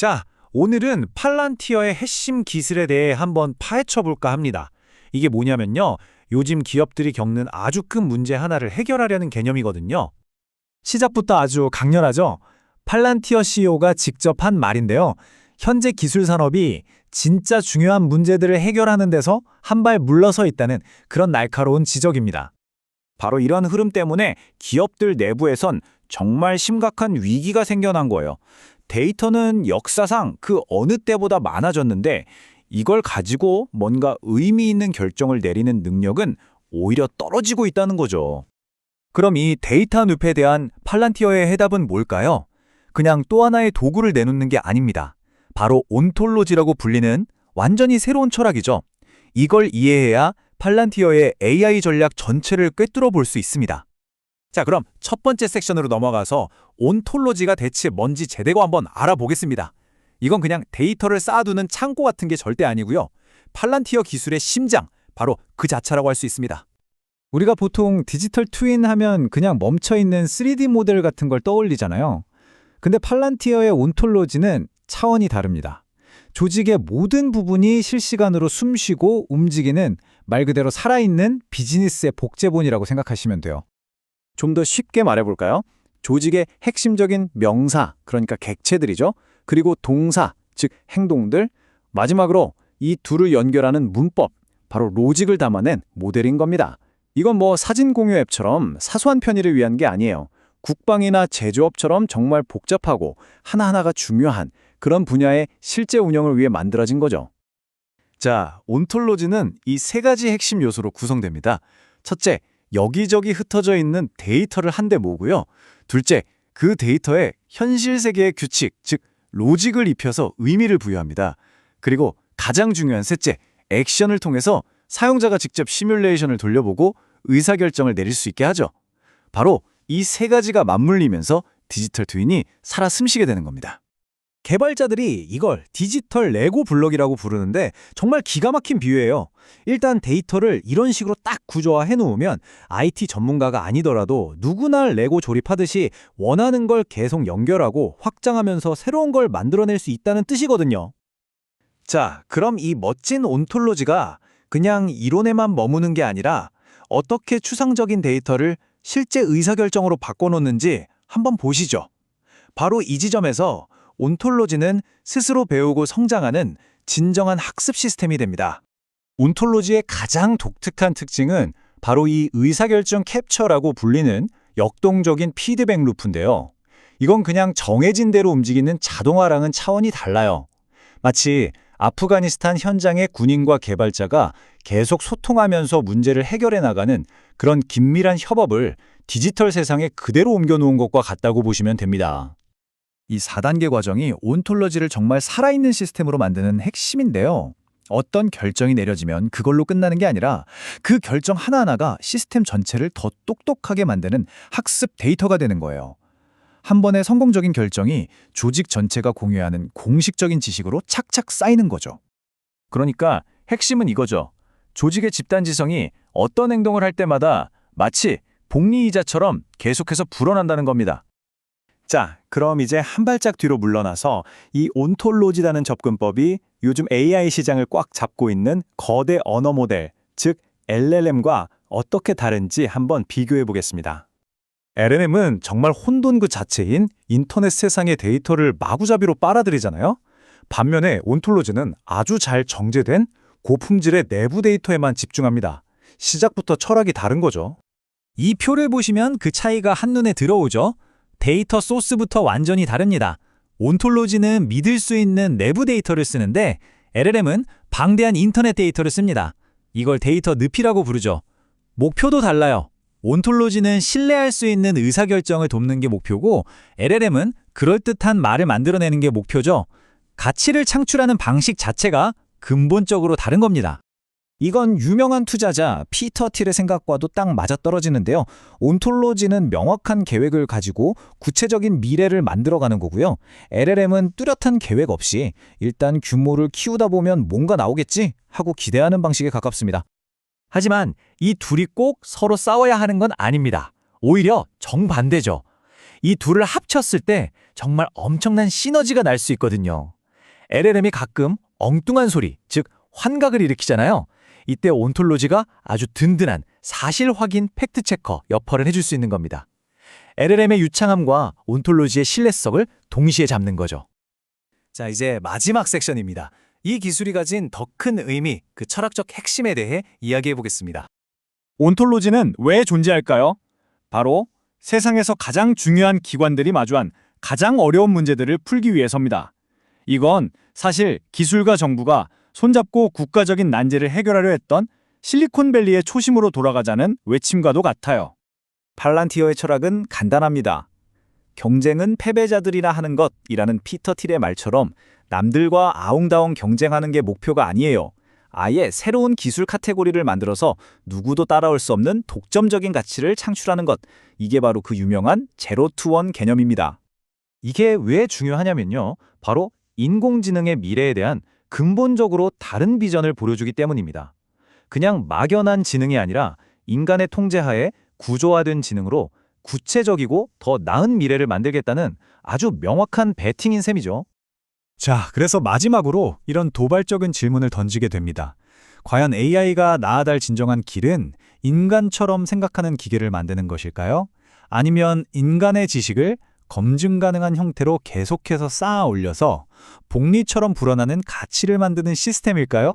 자, 오늘은 팔란티어의 핵심 기술에 대해 한번 파헤쳐 볼까 합니다. 이게 뭐냐면요. 요즘 기업들이 겪는 아주 큰 문제 하나를 해결하려는 개념이거든요. 시작부터 아주 강렬하죠. 팔란티어 CEO가 직접 한 말인데요. 현재 기술 산업이 진짜 중요한 문제들을 해결하는 데서 한 발 물러서 있다는 그런 날카로운 지적입니다. 바로 이런 흐름 때문에 기업들 내부에선 정말 심각한 위기가 생겨난 거예요. 데이터는 역사상 그 어느 때보다 많아졌는데 이걸 가지고 뭔가 의미 있는 결정을 내리는 능력은 오히려 떨어지고 있다는 거죠. 그럼 이 데이터 늪에 대한 팔란티어의 해답은 뭘까요? 그냥 또 하나의 도구를 내놓는 게 아닙니다. 바로 온톨로지라고 불리는 완전히 새로운 철학이죠. 이걸 이해해야 팔란티어의 AI 전략 전체를 꿰뚫어 볼 수 있습니다. 자, 그럼 첫 번째 섹션으로 넘어가서 온톨로지가 대체 뭔지 제대로 한번 알아보겠습니다. 이건 그냥 데이터를 쌓아두는 창고 같은 게 절대 아니고요. 팔란티어 기술의 심장, 바로 그 자체라고 할 수 있습니다. 우리가 보통 디지털 트윈 하면 그냥 멈춰있는 3D 모델 같은 걸 떠올리잖아요. 근데 팔란티어의 온톨로지는 차원이 다릅니다. 조직의 모든 부분이 실시간으로 숨쉬고 움직이는 말 그대로 살아있는 비즈니스의 복제본이라고 생각하시면 돼요. 좀 더 쉽게 말해볼까요? 조직의 핵심적인 명사, 그러니까 객체들이죠. 그리고 동사, 즉 행동들, 마지막으로 이 둘을 연결하는 문법, 바로 로직을 담아낸 모델인 겁니다. 이건 뭐 사진 공유 앱처럼 사소한 편의를 위한 게 아니에요. 국방이나 제조업처럼 정말 복잡하고 하나하나가 중요한 그런 분야의 실제 운영을 위해 만들어진 거죠. 자, 온톨로지는 이 세 가지 핵심 요소로 구성됩니다. 첫째, 여기저기 흩어져 있는 데이터를 한데 모으고요. 둘째, 그 데이터에 현실 세계의 규칙, 즉 로직을 입혀서 의미를 부여합니다. 그리고 가장 중요한 셋째, 액션을 통해서 사용자가 직접 시뮬레이션을 돌려보고 의사결정을 내릴 수 있게 하죠. 바로 이 세 가지가 맞물리면서 디지털 트윈이 살아 숨쉬게 되는 겁니다. 개발자들이 이걸 디지털 레고 블럭이라고 부르는데 정말 기가 막힌 비유예요. 일단 데이터를 이런 식으로 딱 구조화해 놓으면 IT 전문가가 아니더라도 누구나 레고 조립하듯이 원하는 걸 계속 연결하고 확장하면서 새로운 걸 만들어낼 수 있다는 뜻이거든요. 자, 그럼 이 멋진 온톨로지가 그냥 이론에만 머무는 게 아니라 어떻게 추상적인 데이터를 실제 의사결정으로 바꿔놓는지 한번 보시죠. 바로 이 지점에서 온톨로지는 스스로 배우고 성장하는 진정한 학습 시스템이 됩니다. 온톨로지의 가장 독특한 특징은 바로 이 의사결정 캡처라고 불리는 역동적인 피드백 루프인데요. 이건 그냥 정해진 대로 움직이는 자동화랑은 차원이 달라요. 마치 아프가니스탄 현장의 군인과 개발자가 계속 소통하면서 문제를 해결해 나가는 그런 긴밀한 협업을 디지털 세상에 그대로 옮겨놓은 것과 같다고 보시면 됩니다. 이 4단계 과정이 온톨로지를 정말 살아있는 시스템으로 만드는 핵심인데요. 어떤 결정이 내려지면 그걸로 끝나는 게 아니라 그 결정 하나하나가 시스템 전체를 더 똑똑하게 만드는 학습 데이터가 되는 거예요. 한 번의 성공적인 결정이 조직 전체가 공유하는 공식적인 지식으로 착착 쌓이는 거죠. 그러니까 핵심은 이거죠. 조직의 집단지성이 어떤 행동을 할 때마다 마치 복리이자처럼 계속해서 불어난다는 겁니다. 자, 그럼 이제 한 발짝 뒤로 물러나서 이 온톨로지라는 접근법이 요즘 AI 시장을 꽉 잡고 있는 거대 언어 모델, 즉 LLM과 어떻게 다른지 한번 비교해 보겠습니다. LLM은 정말 혼돈 그 자체인 인터넷 세상의 데이터를 마구잡이로 빨아들이잖아요. 반면에 온톨로지는 아주 잘 정제된 고품질의 내부 데이터에만 집중합니다. 시작부터 철학이 다른 거죠. 이 표를 보시면 그 차이가 한눈에 들어오죠. 데이터 소스부터 완전히 다릅니다. 온톨로지는 믿을 수 있는 내부 데이터를 쓰는데 LLM은 방대한 인터넷 데이터를 씁니다. 이걸 데이터 늪이라고 부르죠. 목표도 달라요. 온톨로지는 신뢰할 수 있는 의사결정을 돕는 게 목표고 LLM은 그럴듯한 말을 만들어내는 게 목표죠. 가치를 창출하는 방식 자체가 근본적으로 다른 겁니다. 이건 유명한 투자자 피터 틸의 생각과도 딱 맞아떨어지는데요. 온톨로지는 명확한 계획을 가지고 구체적인 미래를 만들어가는 거고요. LLM은 뚜렷한 계획 없이 일단 규모를 키우다 보면 뭔가 나오겠지 하고 기대하는 방식에 가깝습니다. 하지만 이 둘이 꼭 서로 싸워야 하는 건 아닙니다. 오히려 정반대죠. 이 둘을 합쳤을 때 정말 엄청난 시너지가 날 수 있거든요. LLM이 가끔 엉뚱한 소리, 즉 환각을 일으키잖아요. 이때 온톨로지가 아주 든든한 사실 확인 팩트 체커 역할을 해줄 수 있는 겁니다. LLM의 유창함과 온톨로지의 신뢰성을 동시에 잡는 거죠. 자, 이제 마지막 섹션입니다. 이 기술이 가진 더 큰 의미, 그 철학적 핵심에 대해 이야기해 보겠습니다. 온톨로지는 왜 존재할까요? 바로 세상에서 가장 중요한 기관들이 마주한 가장 어려운 문제들을 풀기 위해서입니다. 이건 사실 기술과 정부가 손잡고 국가적인 난제를 해결하려 했던 실리콘밸리의 초심으로 돌아가자는 외침과도 같아요. 팔란티어의 철학은 간단합니다. 경쟁은 패배자들이나 하는 것이라는 피터 틸의 말처럼 남들과 아웅다웅 경쟁하는 게 목표가 아니에요. 아예 새로운 기술 카테고리를 만들어서 누구도 따라올 수 없는 독점적인 가치를 창출하는 것. 이게 바로 그 유명한 제로 투원 개념입니다. 이게 왜 중요하냐면요. 바로 인공지능의 미래에 대한 근본적으로 다른 비전을 보여주기 때문입니다. 그냥 막연한 지능이 아니라 인간의 통제하에 구조화된 지능으로 구체적이고 더 나은 미래를 만들겠다는 아주 명확한 베팅인 셈이죠. 자, 그래서 마지막으로 이런 도발적인 질문을 던지게 됩니다. 과연 AI가 나아갈 진정한 길은 인간처럼 생각하는 기계를 만드는 것일까요? 아니면 인간의 지식을 검증 가능한 형태로 계속해서 쌓아 올려서 복리처럼 불어나는 가치를 만드는 시스템일까요?